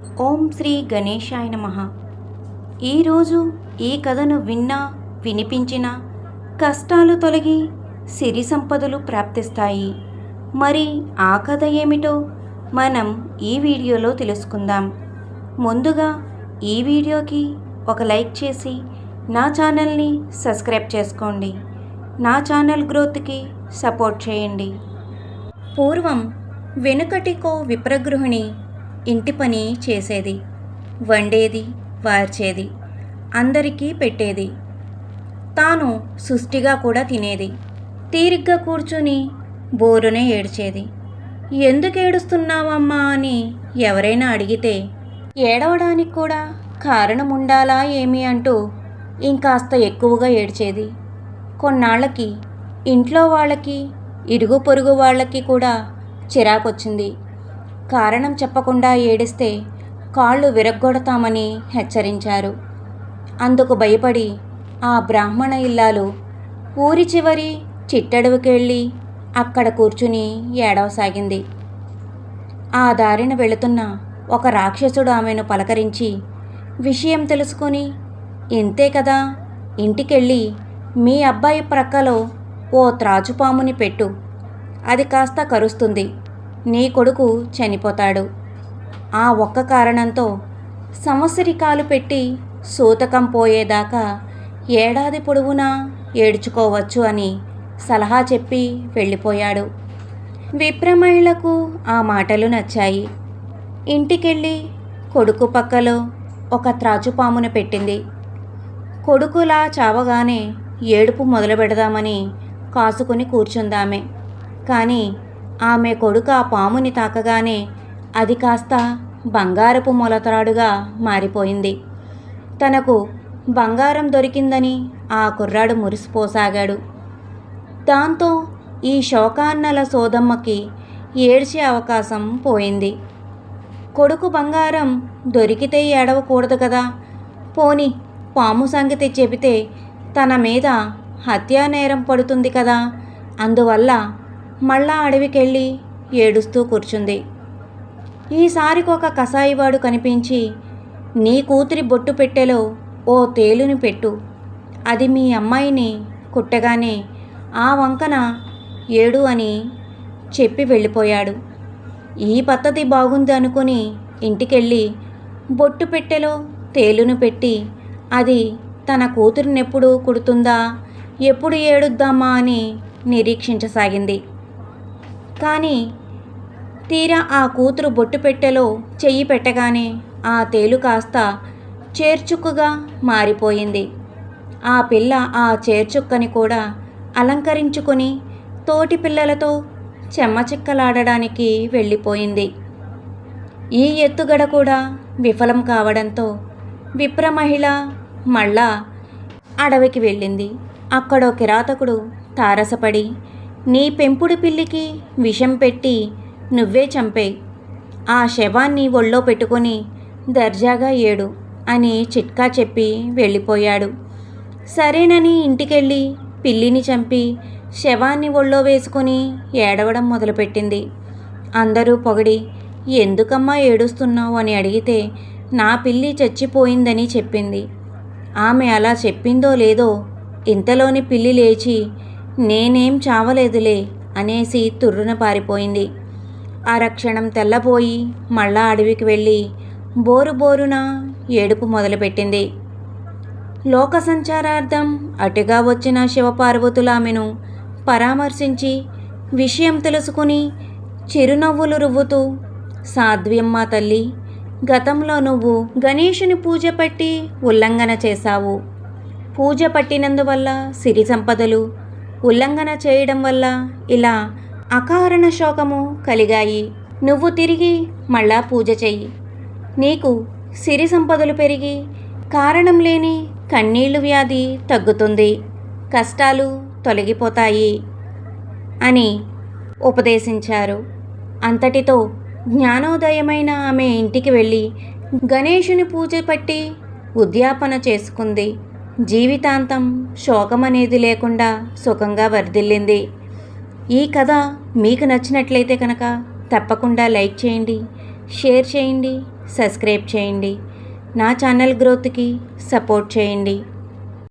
ఓం శ్రీ గణేశాయ నమ. ఈరోజు ఈ కథను విన్నా వినిపించిన కష్టాలు తొలగి సిరి సంపదలు ప్రాప్తిస్తాయి. మరి ఆ కథ ఏమిటో మనం ఈ వీడియోలో తెలుసుకుందాం. ముందుగా ఈ వీడియోకి ఒక లైక్ చేసి నా ఛానల్ని సబ్స్క్రైబ్ చేసుకోండి. నా ఛానల్ గ్రోత్కి సపోర్ట్ చేయండి. పూర్వం వెనుకటికో విప్రగృహిణి ఇంటి పని చేసేది వండేది వార్చేది అందరికీ పెట్టేది. తాను సుష్టిగా కూడా తినేది. తీరిగ్గా కూర్చుని బోరునే ఏడ్చేది. ఎందుకు ఏడుస్తున్నావమ్మా అని ఎవరైనా అడిగితే ఏడవడానికి కూడా కారణం ఉండాలా ఏమి అంటూ ఇంకాస్త ఎక్కువగా ఏడ్చేది. కొన్నాళ్ళకి ఇంట్లో వాళ్ళకి ఇరుగు పొరుగు వాళ్ళకి కూడా చిరాకొచ్చింది. కారణం చెప్పకుండా ఏడిస్తే కాళ్ళు విరగ్గొడతామని హెచ్చరించారు. అందుకు భయపడి ఆ బ్రాహ్మణ ఇల్లాలు ఊరి చివరి చిట్టడవికెళ్ళి అక్కడ కూర్చుని ఏడవసాగింది. ఆ దారిన వెళుతున్న ఒక రాక్షసుడు ఆమెను పలకరించి విషయం తెలుసుకొని ఇంతే కదా ఇంటికెళ్ళి మీ అబ్బాయి ప్రక్కలో ఓ త్రాచుపాముని పెట్టు అది కాస్త కరుస్తుంది. నీ కొడుకు చనిపోతాడు. ఆ ఒక్క కారణంతో సంవత్సరికాలు పెట్టి సూతకం పోయేదాకా ఏడాది పొడవునా ఏడ్చుకోవచ్చు అని సలహా చెప్పి వెళ్ళిపోయాడు. విప్రమహిళకు ఆ మాటలు నచ్చాయి. ఇంటికెళ్ళి కొడుకు పక్కలో ఒక త్రాచుపామును పెట్టింది. కొడుకులా చావగానే ఏడుపు మొదలు పెడదామని కాసుకుని కూర్చుందామే. కానీ ఆమె కొడుకు ఆ పాముని తాకగానే అది కాస్త బంగారపు మొలతరాడుగా మారిపోయింది. తనకు బంగారం దొరికిందని ఆ కుర్రాడు మురిసిపోసాగాడు. దాంతో ఈ శోకాన్నల సోదమ్మకి ఏడ్చే అవకాశం పోయింది. కొడుకు బంగారం దొరికితే ఏడవకూడదు కదా. పోని పాము సంగతి చెబితే తన మీద హత్యా నేరం పడుతుంది కదా. అందువల్ల మళ్ళా అడవికెళ్ళి ఏడుస్తూ కూర్చుంది. ఈసారికొక కసాయివాడు కనిపించి నీ కూతురి బొట్టు పెట్టెలో ఓ తేలుని పెట్టు. అది మీ అమ్మాయిని కుట్టగానే ఆ వంకన ఏడు అని చెప్పి వెళ్ళిపోయాడు. ఈ పద్ధతి బాగుంది అనుకుని ఇంటికెళ్ళి బొట్టు పెట్టెలో తేలును పెట్టి అది తన కూతురినెప్పుడు కుడుతుందా? ఎప్పుడు ఏడుద్దామా? అని నిరీక్షించసాగింది. కానీ తీరా ఆ కూతురు బొట్టు పెట్టెలో చెయ్యి పెట్టగానే ఆ తేలు కాస్త చేర్చుక్కుగా మారిపోయింది. ఆ పిల్ల ఆ చేర్చుక్కని కూడా అలంకరించుకొని తోటి పిల్లలతో చెమ్మచిక్కలాడడానికి వెళ్ళిపోయింది. ఈ ఎత్తుగడ కూడా విఫలం కావడంతో విప్రమహిళ మళ్ళా అడవికి వెళ్ళింది. అక్కడో కిరాతకుడు తారసపడి నీ పెంపుడు పిల్లికి విషం పెట్టి నువ్వే చంపే. ఆ శవాన్ని ఒళ్ళో పెట్టుకొని దర్జాగా ఏడు అని చిట్కా చెప్పి వెళ్ళిపోయాడు. సరేనని ఇంటికెళ్ళి పిల్లిని చంపి శవాన్ని ఒళ్ళో వేసుకొని ఏడవడం మొదలుపెట్టింది. అందరూ పొగిడి ఎందుకమ్మా ఏడుస్తున్నావు? అని అడిగితే నా పిల్లి చచ్చిపోయిందని చెప్పింది. ఆమె అలా చెప్పిందో లేదో ఇంతలోని పిల్లి లేచి నేనేం చావలేదులే అనేసి తుర్రున పారిపోయింది. ఆ రక్షణం తెల్లబోయి మళ్ళా అడవికి వెళ్ళి బోరు బోరున ఏడుపు మొదలుపెట్టింది. లోక సంచారార్థం అటుగా వచ్చిన శివపార్వతులు ఆమెను పరామర్శించి విషయం తెలుసుకుని చిరునవ్వులు రువ్వుతూ సాధ్వ్యమ్మ తల్లి గతంలో నువ్వు గణేషుని పూజ పట్టి ఉల్లంఘన చేశావు. పూజ పట్టినందువల్ల సిరి సంపదలు ఉల్లంఘన చేయడం వల్ల ఇలా అకారణ శోకము కలిగాయి. నువ్వు తిరిగి మళ్ళా పూజ చెయ్యి. నీకు సిరి సంపదలు పెరిగి కారణం లేని కన్నీళ్ళు వ్యాధి తగ్గుతుంది. కష్టాలు తొలగిపోతాయి అని ఉపదేశించారు. అంతటితో జ్ఞానోదయమైన ఆమె ఇంటికి వెళ్ళి గణేషుని పూజ పట్టి ఉద్యాపన చేసుకుంది. జీవితాంతం శోకం అనేది లేకుండా సుఖంగా వర్ధిల్లింది. ఈ కథ మీకు నచ్చినట్లయితే కనుక తప్పకుండా లైక్ చేయండి షేర్ చేయండి సబ్స్క్రైబ్ చేయండి. నా ఛానల్ గ్రోత్కి సపోర్ట్ చేయండి.